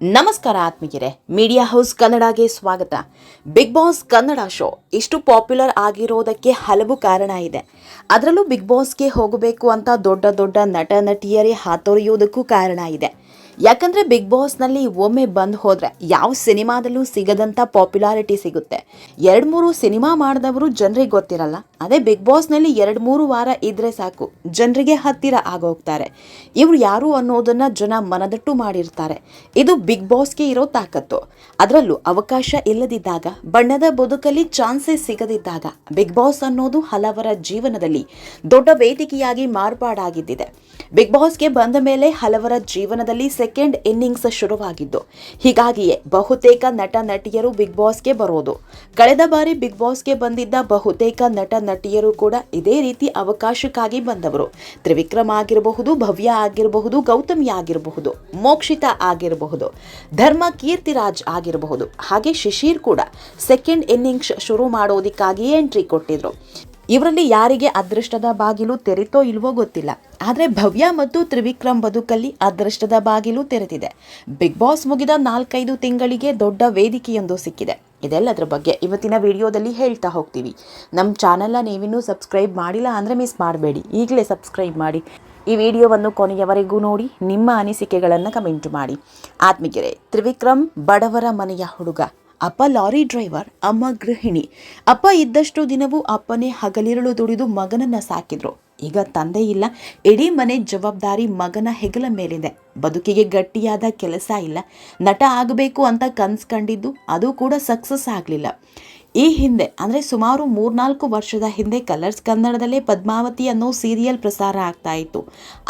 ನಮಸ್ಕಾರ ಆತ್ಮೀಯರೇ media house ಕನ್ನಡಗೆ ಸ್ವಾಗತ. ಬಿಗ್ ಬಾಸ್ ಕನ್ನಡ ಶೋ ಇಷ್ಟು ಪಾಪ್ಯುಲರ್ ಆಗಿರೋದಕ್ಕೆ ಹಲವು ಕಾರಣ ಇದೆ. ಅದರಲ್ಲೂ ಬಿಗ್ ಬಾಸ್ಗೆ ಹೋಗಬೇಕು ಅಂತ ದೊಡ್ಡ ದೊಡ್ಡ ನಟ, ನಟಿಯರೇ ಹಾತೊರೆಯುವುದಕ್ಕೂ ಕಾರಣ ಇದೆ. ಯಾಕಂದ್ರೆ ಬಿಗ್ ಬಾಸ್ನಲ್ಲಿ ಒಮ್ಮೆ ಬಂದ್ ಹೋದ್ರೆ ಯಾವ ಸಿನಿಮಾದಲ್ಲೂ ಸಿಗದಂತ ಪಾಪ್ಯುಲಾರಿಟಿ ಸಿಗುತ್ತೆ. ಎರಡು ಮೂರು ಸಿನಿಮಾ ಮಾಡಿದವರು ಜನರಿಗೆ ಗೊತ್ತಿರಲ್ಲ. ಅದೇ ಬಿಗ್ ಬಾಸ್ನಲ್ಲಿ ಎರಡ್ ಮೂರು ವಾರ ಇದ್ರೆ ಸಾಕು, ಜನರಿಗೆ ಹತ್ತಿರ ಆಗೋಗ್ತಾರೆ. ಇವ್ರು ಯಾರು ಅನ್ನೋದನ್ನ ಜನ ಮನದಟ್ಟು ಮಾಡಿರ್ತಾರೆ. ಇದು ಬಿಗ್ ಬಾಸ್ಗೆ ಇರೋ ತಾಕತ್ತು. ಅದರಲ್ಲೂ ಅವಕಾಶ ಇಲ್ಲದಿದ್ದಾಗ, ಬಣ್ಣದ ಬದುಕಲ್ಲಿ ಚಾನ್ಸಸ್ ಸಿಗದಿದ್ದಾಗ ಬಿಗ್ ಬಾಸ್ ಅನ್ನೋದು ಹಲವರ ಜೀವನದಲ್ಲಿ ದೊಡ್ಡ ವೇದಿಕೆಯಾಗಿ ಮಾರ್ಪಾಡಾಗಿದ್ದಿದೆ. ಬಿಗ್ ಬಾಸ್ಗೆ ಬಂದ ಮೇಲೆ ಹಲವರ ಜೀವನದಲ್ಲಿ ಸೆಕೆಂಡ್ ಇನ್ನಿಂಗ್ಸ್ ಶುರುವಾಗಿದ್ದು. ಹೀಗಾಗಿಯೇ ಬಹುತೇಕ ನಟ ನಟಿಯರು ಬಿಗ್ ಬಾಸ್ಗೆ ಬರೋದು. ಕಳೆದ ಬಾರಿ ಬಿಗ್ ಬಾಸ್ಗೆ ಬಂದಿದ್ದ ಬಹುತೇಕ ನಟ ನಟಿಯರು ಕೂಡ ಇದೇ ರೀತಿ ಅವಕಾಶಕ್ಕಾಗಿ ಬಂದವರು. ತ್ರಿವಿಕ್ರಮ್ ಆಗಿರಬಹುದು, ಭವ್ಯ ಆಗಿರಬಹುದು, ಗೌತಮಿ ಆಗಿರಬಹುದು, ಮೋಕ್ಷಿತಾ ಆಗಿರಬಹುದು, ಧರ್ಮ ಕೀರ್ತಿರಾಜ್ ಆಗಿರಬಹುದು, ಹಾಗೆ ಶಿಶಿರ್ ಕೂಡ. ಸೆಕೆಂಡ್ ಇನ್ನಿಂಗ್ಸ್ ಶುರು ಮಾಡೋದಕ್ಕಾಗಿ ಎಂಟ್ರಿ ಕೊಟ್ಟಿದ್ರು. ಇವರಲ್ಲಿ ಯಾರಿಗೆ ಅದೃಷ್ಟದ ಬಾಗಿಲು ತೆರೆತೋ ಇಲ್ವೋ ಗೊತ್ತಿಲ್ಲ. ಆದರೆ ಭವ್ಯ ಮತ್ತು ತ್ರಿವಿಕ್ರಮ್ ಬದುಕಲ್ಲಿ ಅದೃಷ್ಟದ ಬಾಗಿಲು ತೆರೆದಿದೆ. ಬಿಗ್ ಬಾಸ್ ಮುಗಿದ ನಾಲ್ಕೈದು ತಿಂಗಳಿಗೆ ದೊಡ್ಡ ವೇದಿಕೆಯೊಂದು ಸಿಕ್ಕಿದೆ. ಇದೆಲ್ಲದರ ಬಗ್ಗೆ ಇವತ್ತಿನ ವಿಡಿಯೋದಲ್ಲಿ ಹೇಳ್ತಾ ಹೋಗ್ತೀವಿ. ನಮ್ಮ ಚಾನಲ್ನ ನೀವಿನ್ನೂ ಸಬ್ಸ್ಕ್ರೈಬ್ ಮಾಡಿಲ್ಲ ಅಂದರೆ ಮಿಸ್ ಮಾಡಬೇಡಿ. ಈಗಲೇ ಸಬ್ಸ್ಕ್ರೈಬ್ ಮಾಡಿ. ಈ ವಿಡಿಯೋವನ್ನು ಕೊನೆಯವರೆಗೂ ನೋಡಿ, ನಿಮ್ಮ ಅನಿಸಿಕೆಗಳನ್ನು ಕಮೆಂಟ್ ಮಾಡಿ. ಆತ್ಮಗೆರೆ ತ್ರಿವಿಕ್ರಮ್ ಬಡವರ ಮನೆಯ ಹುಡುಗ. ಅಪ್ಪ ಲಾರಿ ಡ್ರೈವರ್, ಅಮ್ಮ ಗೃಹಿಣಿ. ಅಪ್ಪ ಇದ್ದಷ್ಟು ದಿನವೂ ಅಪ್ಪನೇ ಹಗಲಿರುಳು ದುಡಿದು ಮಗನನ್ನ ಸಾಕಿದ್ರು. ಈಗ ತಂದೆ ಇಲ್ಲ, ಇಡೀ ಮನೆ ಜವಾಬ್ದಾರಿ ಮಗನ ಹೆಗಲ ಮೇಲಿದೆ. ಬದುಕಿಗೆ ಗಟ್ಟಿಯಾದ ಕೆಲಸ ಇಲ್ಲ. ನಟ ಆಗಬೇಕು ಅಂತ ಕನ್ಸ್ ಕಂಡಿದ್ದು ಅದು ಕೂಡ ಸಕ್ಸಸ್ ಆಗಲಿಲ್ಲ. ಈ ಹಿಂದೆ, ಅಂದರೆ ಸುಮಾರು ಮೂರ್ನಾಲ್ಕು ವರ್ಷದ ಹಿಂದೆ ಕಲರ್ಸ್ ಕನ್ನಡದಲ್ಲೇ ಪದ್ಮಾವತಿ ಅನ್ನೋ ಸೀರಿಯಲ್ ಪ್ರಸಾರ ಆಗ್ತಾ ಇತ್ತು.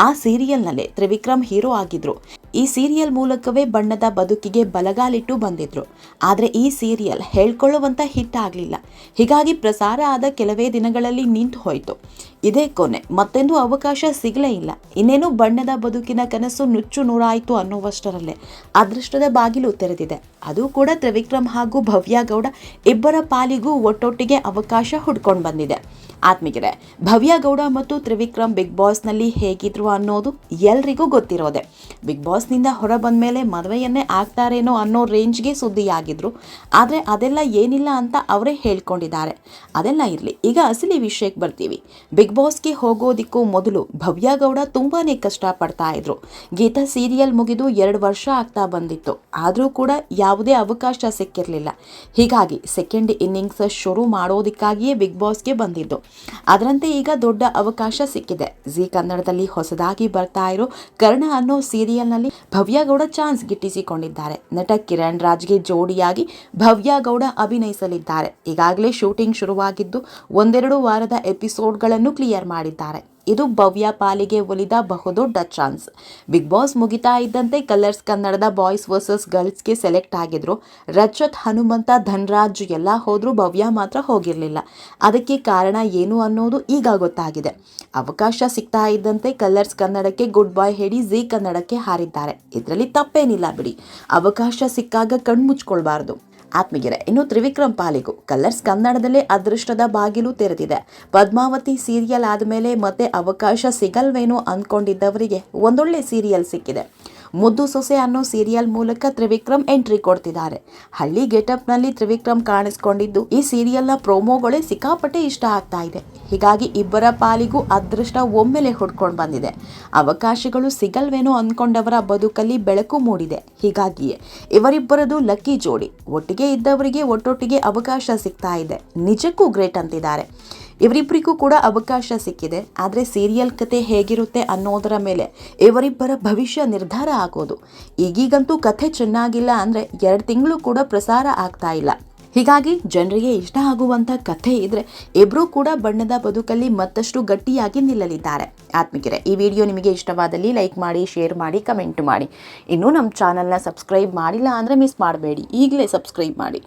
ಆ ಸೀರಿಯಲ್ನಲ್ಲೇ ತ್ರಿವಿಕ್ರಮ್ ಹೀರೋ ಆಗಿದ್ರು. ಈ ಸೀರಿಯಲ್ ಮೂಲಕವೇ ಬಣ್ಣದ ಬದುಕಿಗೆ ಬಲಗಾಲಿಟ್ಟು ಬಂದಿದ್ರು. ಆದರೆ ಈ ಸೀರಿಯಲ್ ಹೇಳ್ಕೊಳ್ಳುವಂಥ ಹಿಟ್ ಆಗಲಿಲ್ಲ ಹೀಗಾಗಿ ಪ್ರಸಾರ ಆದ ಕೆಲವೇ ದಿನಗಳಲ್ಲಿ ನಿಂತು ಹೋಯಿತು. ಇದೇ ಕೊನೆ. ಮತ್ತೆಂದು ಅವಕಾಶ ಸಿಗಲೇ ಇಲ್ಲ. ಇನ್ನೇನು ಬಣ್ಣದ ಬದುಕಿನ ಕನಸು ನುಚ್ಚು ನೂರಾಯಿತು ಅನ್ನುವಷ್ಟರಲ್ಲೇ ಅದೃಷ್ಟದ ಬಾಗಿಲು ತೆರೆದಿದೆ. ಅದು ಕೂಡ ತ್ರಿವಿಕ್ರಮ್ ಹಾಗೂ ಭವ್ಯ ಗೌಡ ಇಬ್ಬರ ಪಾಲಿಗೂ ಒಟ್ಟೊಟ್ಟಿಗೆ ಅವಕಾಶ ಹುಡ್ಕೊಂಡು ಬಂದಿದೆ. ಆತ್ಮೀಗೆರೆ ಭವ್ಯ ಗೌಡ ಮತ್ತು ತ್ರಿವಿಕ್ರಮ್ ಬಿಗ್ ಬಾಸ್ನಲ್ಲಿ ಹೇಗಿದ್ರು ಅನ್ನೋದು ಎಲ್ರಿಗೂ ಗೊತ್ತಿರೋದೆ. ಬಿಗ್ ಬಾಸ್ನಿಂದ ಹೊರ ಬಂದ ಮೇಲೆ ಮದುವೆಯನ್ನೇ ಆಗ್ತಾರೇನೋ ಅನ್ನೋ ರೇಂಜ್ಗೆ ಸುದ್ದಿಯಾಗಿದ್ರು. ಆದರೆ ಅದೆಲ್ಲ ಏನಿಲ್ಲ ಅಂತ ಅವರೇ ಹೇಳ್ಕೊಂಡಿದ್ದಾರೆ. ಅದೆಲ್ಲ ಇರಲಿ, ಈಗ ಅಸಲಿ ವಿಷಯಕ್ಕೆ ಬರ್ತೀವಿ. ಬಿಗ್ ಬಾಸ್ಗೆ ಹೋಗೋದಿಕ್ಕೂ ಮೊದಲು ಭವ್ಯ ಗೌಡ ತುಂಬಾನೇ ಕಷ್ಟಪಡ್ತಾ ಇದ್ರು. ಗೀತಾ ಸೀರಿಯಲ್ ಮುಗಿದು ಎರಡು ವರ್ಷ ಆಗ್ತಾ ಬಂದಿತ್ತು. ಆದರೂ ಕೂಡ ಯಾವುದೇ ಅವಕಾಶ ಸಿಕ್ಕಿರಲಿಲ್ಲ. ಹೀಗಾಗಿ ಸೆಕೆಂಡ್ ಇನ್ನಿಂಗ್ಸ್ ಶುರು ಮಾಡೋದಕ್ಕಾಗಿಯೇ ಬಿಗ್ ಬಾಸ್ಗೆ ಬಂದಿದ್ದು. ಅದರಂತೆ ಈಗ ದೊಡ್ಡ ಅವಕಾಶ ಸಿಕ್ಕಿದೆ. ಜಿ ಕನ್ನಡದಲ್ಲಿ ಹೊಸದಾಗಿ ಬರ್ತಾ ಇರೋ ಕರ್ಣ ಅನ್ನೋ ಸೀರಿಯಲ್ನಲ್ಲಿ ಭವ್ಯ ಗೌಡ ಚಾನ್ಸ್ ಗಿಟ್ಟಿಸಿಕೊಂಡಿದ್ದಾರೆ. ನಟ ಕಿರಣ್ ರಾಜ್ಗೆ ಜೋಡಿಯಾಗಿ ಭವ್ಯ ಗೌಡ ಅಭಿನಯಿಸಲಿದ್ದಾರೆ. ಈಗಾಗಲೇ ಶೂಟಿಂಗ್ ಶುರುವಾಗಿದ್ದು, ಒಂದೆರಡು ವಾರದ ಎಪಿಸೋಡ್ಗಳನ್ನು ಕ್ಲಿಯರ್ ಮಾಡಿದ್ದಾರೆ. ಇದು ಭವ್ಯ ಪಾಲಿಗೆ ಒಲಿದ ಬಹುದೊಡ್ಡ ಚಾನ್ಸ್. ಬಿಗ್ ಬಾಸ್ ಮುಗಿತಾ ಇದ್ದಂತೆ ಕಲರ್ಸ್ ಕನ್ನಡದ ಬಾಯ್ಸ್ ವರ್ಸಸ್ ಗರ್ಲ್ಸ್ಗೆ ಸೆಲೆಕ್ಟ್ ಆಗಿದ್ರು. ರಜತ್, ಹನುಮಂತ, ಧನ್ರಾಜ್ ಎಲ್ಲ ಹೋದರೂ ಭವ್ಯ ಮಾತ್ರ ಹೋಗಿರಲಿಲ್ಲ. ಅದಕ್ಕೆ ಕಾರಣ ಏನು ಅನ್ನೋದು ಈಗ ಗೊತ್ತಾಗಿದೆ. ಅವಕಾಶ ಸಿಗ್ತಾ ಇದ್ದಂತೆ ಕಲರ್ಸ್ ಕನ್ನಡಕ್ಕೆ ಗುಡ್ ಬಾಯ್ ಹೇಳಿ ಜಿ ಕನ್ನಡಕ್ಕೆ ಹಾರಿದ್ದಾರೆ. ಇದರಲ್ಲಿ ತಪ್ಪೇನಿಲ್ಲ ಬಿಡಿ. ಅವಕಾಶ ಸಿಕ್ಕಾಗ ಕಣ್ಮುಚ್ಕೊಳ್ಬಾರ್ದು. ಆತ್ಮೀಗೆರೆ ಇನ್ನು ತ್ರಿವಿಕ್ರಮ್ ಪಾಲಿಗೂ, ಕಲರ್ಸ್ ಕನ್ನಡದಲ್ಲೇ ಅದೃಷ್ಟದ ಬಾಗಿಲು ತೆರೆದಿದೆ. ಪದ್ಮಾವತಿ ಸೀರಿಯಲ್ ಆದಮೇಲೆ ಮತ್ತೆ ಅವಕಾಶ ಸಿಗಲ್ವೇನೋ ಅಂದ್ಕೊಂಡಿದ್ದವರಿಗೆ ಒಂದೊಳ್ಳೆ ಸೀರಿಯಲ್ ಸಿಕ್ಕಿದೆ. ಮುದ್ದು ಸೊಸೆ ಅನ್ನೋ ಸೀರಿಯಲ್ ಮೂಲಕ ತ್ರಿವಿಕ್ರಮ್ ಎಂಟ್ರಿ ಕೊಡ್ತಿದ್ದಾರೆ. ಹಳ್ಳಿ ಗೆಟಪ್ನಲ್ಲಿ ತ್ರಿವಿಕ್ರಮ್ ಕಾಣಿಸ್ಕೊಂಡಿದ್ದು, ಈ ಸೀರಿಯಲ್ನ ಪ್ರೋಮೋಗಳೇ ಸಿಕ್ಕಾಪಟ್ಟೆ ಇಷ್ಟ ಆಗ್ತಾ ಇದೆ. ಹೀಗಾಗಿ ಇಬ್ಬರ ಪಾಲಿಗೂ ಅದೃಷ್ಟ ಒಮ್ಮೆಲೆ ಹುಡ್ಕೊಂಡು ಬಂದಿದೆ. ಅವಕಾಶಗಳು ಸಿಗಲ್ವೇನೋ ಅಂದ್ಕೊಂಡವರ ಬದುಕಲ್ಲಿ ಬೆಳಕು ಮೂಡಿದೆ. ಹೀಗಾಗಿಯೇ ಇವರಿಬ್ಬರದು ಲಕ್ಕಿ ಜೋಡಿ. ಒಟ್ಟಿಗೆ ಇದ್ದವರಿಗೆ ಒಟ್ಟೊಟ್ಟಿಗೆ ಅವಕಾಶ ಸಿಗ್ತಾ ಇದೆ. ನಿಜಕ್ಕೂ ಗ್ರೇಟ್ ಅಂತಿದ್ದಾರೆ. ಇವರಿಬ್ಬರಿಗೂ ಕೂಡ ಅವಕಾಶ ಸಿಕ್ಕಿದೆ. ಆದರೆ ಸೀರಿಯಲ್ ಕತೆ ಹೇಗಿರುತ್ತೆ ಅನ್ನೋದರ ಮೇಲೆ ಇವರಿಬ್ಬರ ಭವಿಷ್ಯ ನಿರ್ಧಾರ ಆಗೋದು. ಈಗೀಗಂತೂ ಕಥೆ ಚೆನ್ನಾಗಿಲ್ಲ ಅಂದರೆ ಎರಡು ತಿಂಗಳು ಕೂಡ ಪ್ರಸಾರ ಆಗ್ತಾ ಇಲ್ಲ. ಹೀಗಾಗಿ ಜನರಿಗೆ ಇಷ್ಟ ಆಗುವಂಥ ಕಥೆ ಇದ್ರೆ ಇಬ್ಬರೂ ಕೂಡ ಬಣ್ಣದ ಬದುಕಲ್ಲಿ ಮತ್ತಷ್ಟು ಗಟ್ಟಿಯಾಗಿ ನಿಲ್ಲಲಿದ್ದಾರೆ. ಆತ್ಮಿಕರೆ, ಈ ವಿಡಿಯೋ ನಿಮಗೆ ಇಷ್ಟವಾದಲ್ಲಿ ಲೈಕ್ ಮಾಡಿ, ಶೇರ್ ಮಾಡಿ, ಕಮೆಂಟ್ ಮಾಡಿ. ಇನ್ನೂ ನಮ್ಮ ಚಾನಲ್ನ ಸಬ್ಸ್ಕ್ರೈಬ್ ಮಾಡಿಲ್ಲ ಅಂದರೆ ಮಿಸ್ ಮಾಡಬೇಡಿ. ಈಗಲೇ ಸಬ್ಸ್ಕ್ರೈಬ್ ಮಾಡಿ.